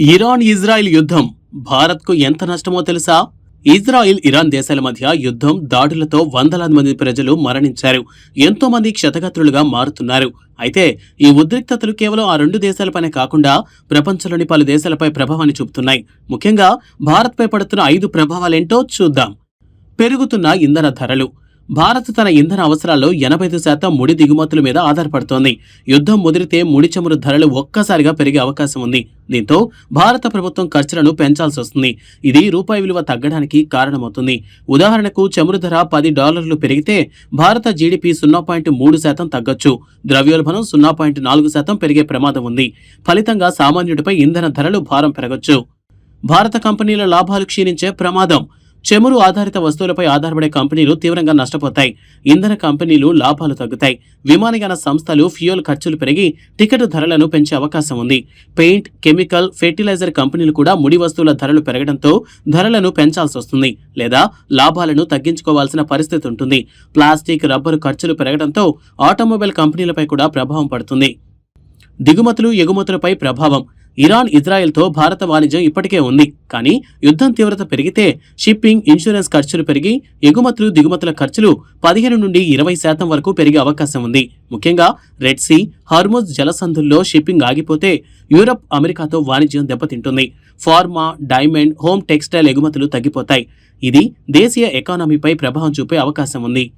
Iran Israel యుద్ధం భారత్కు ఎంత నష్టమో తెలుసా? ఇజ్రాయిల్ ఇరాన్ దేశాల మధ్య యుద్ధం దాడులతో వందలాది మంది ప్రజలు మరణించారు. ఎంతో మంది క్షతగాత్రులుగా మారుతున్నారు. అయితే ఈ ఉద్రిక్తతలు కేవలం ఆ రెండు దేశాలపైనే కాకుండా ప్రపంచంలోని పలు దేశాలపై ప్రభావాన్ని చూపుతున్నాయి. ముఖ్యంగా భారత్పై పడుతున్న ఐదు ప్రభావాలేంటో చూద్దాం. పెరుగుతున్న ఇంధన ధరలు భారత్ తన ఇంధన అవసరాల్లో ఎనభై ఐదు శాతం ముడి దిగుమతుల మీద ఆధారపడుతోంది. యుద్ధం ముదిరితే ముడి చమురు ధరలు ఒక్కసారిగా పెరిగే అవకాశం ఉంది. దీంతో భారత ప్రభుత్వం ఖర్చులను పెంచాల్సి వస్తుంది. ఇది రూపాయి విలువ తగ్గడానికి కారణమవుతుంది. ఉదాహరణకు చమురు ధర పది డాలర్లు పెరిగితే భారత జీడిపి సున్నా పాయింట్ మూడు శాతం తగ్గొచ్చు. ద్రవ్యోల్బణం సున్నా పాయింట్ నాలుగు శాతం పెరిగే ప్రమాదం ఉంది. ఫలితంగా సామాన్యుడిపై ఇంధన ధరలు భారం పెరగొచ్చు. భారత కంపెనీల లాభాలు క్షీణించే ప్రమాదం. చమురు ఆధారిత వస్తువులపై ఆధారపడే కంపెనీలు తీవ్రంగా నష్టపోతాయి. ఇంధన కంపెనీలు లాభాలు తగ్గుతాయి. విమానయాన సంస్థలు ఫ్యూయల్ ఖర్చులు పెరిగి టికెట్ ధరలను పెంచే అవకాశం ఉంది. పెయింట్ కెమికల్ ఫెర్టిలైజర్ కంపెనీలు కూడా ముడి వస్తువుల ధరలు పెరగడంతో ధరలను పెంచాల్సి వస్తుంది లేదా లాభాలను తగ్గించుకోవాల్సిన పరిస్థితి ఉంటుంది. ప్లాస్టిక్ రబ్బరు ఖర్చులు పెరగడంతో ఆటోమొబైల్ కంపెనీలపై కూడా ప్రభావం పడుతుంది. దిగుమతులు ఎగుమతులపై ప్రభావం. ఇరాన్ ఇజ్రాయెల్తో భారత వాణిజ్యం ఇప్పటికే ఉంది. కానీ యుద్ధం తీవ్రత పెరిగితే షిప్పింగ్ ఇన్సూరెన్స్ ఖర్చులు పెరిగి ఎగుమతులు దిగుమతుల ఖర్చులు పదిహేను నుండి ఇరవై శాతం వరకు పెరిగే అవకాశం ఉంది. ముఖ్యంగా రెడ్ సీ హార్మోజ్ జలసంధుల్లో షిప్పింగ్ ఆగిపోతే యూరప్ అమెరికాతో వాణిజ్యం దెబ్బతింటుంది. ఫార్మా డైమండ్ హోమ్ టెక్స్టైల్ ఎగుమతులు తగ్గిపోతాయి. ఇది దేశీయ ఎకానమీపై ప్రభావం చూపే అవకాశం ఉంది.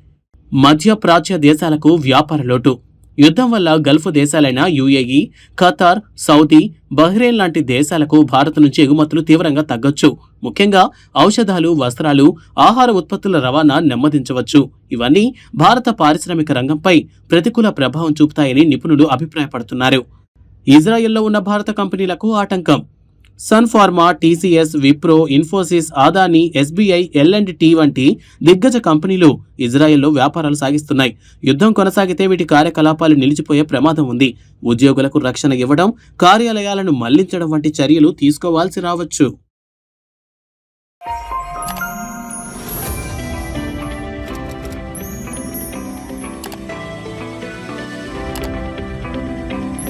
మధ్య ప్రాచ్య దేశాలకు వ్యాపార లోటు. యుద్ధం వల్ల గల్ఫ్ దేశాలైన యుఏఈ ఖతార్ సౌదీ బహ్రెయిన్ లాంటి దేశాలకు భారత్ నుంచి ఎగుమతులు తీవ్రంగా తగ్గొచ్చు. ముఖ్యంగా ఔషధాలు వస్త్రాలు ఆహార ఉత్పత్తుల రవాణా నెమ్మదించవచ్చు. ఇవన్నీ భారత పారిశ్రామిక రంగంపై ప్రతికూల ప్రభావం చూపుతాయని నిపుణులు అభిప్రాయపడుతున్నారు. ఇజ్రాయెల్లో ఉన్న భారత కంపెనీలకు ఆటంకం. Sun Pharma TCS Wipro Infosys Adani SBI L and T వంటి దిగ్గజ కంపెనీలు ఇజ్రాయెల్లో వ్యాపారాలు సాగిస్తున్నాయి. యుద్ధం కొనసాగితే వీటి కార్యకలాపాలు నిలిచిపోయే ప్రమాదం ఉంది. ఉద్యోగులకు రక్షణ ఇవ్వడం కార్యాలయాలను మళ్ళించడం వంటి చర్యలు తీసుకోవాల్సి రావచ్చు.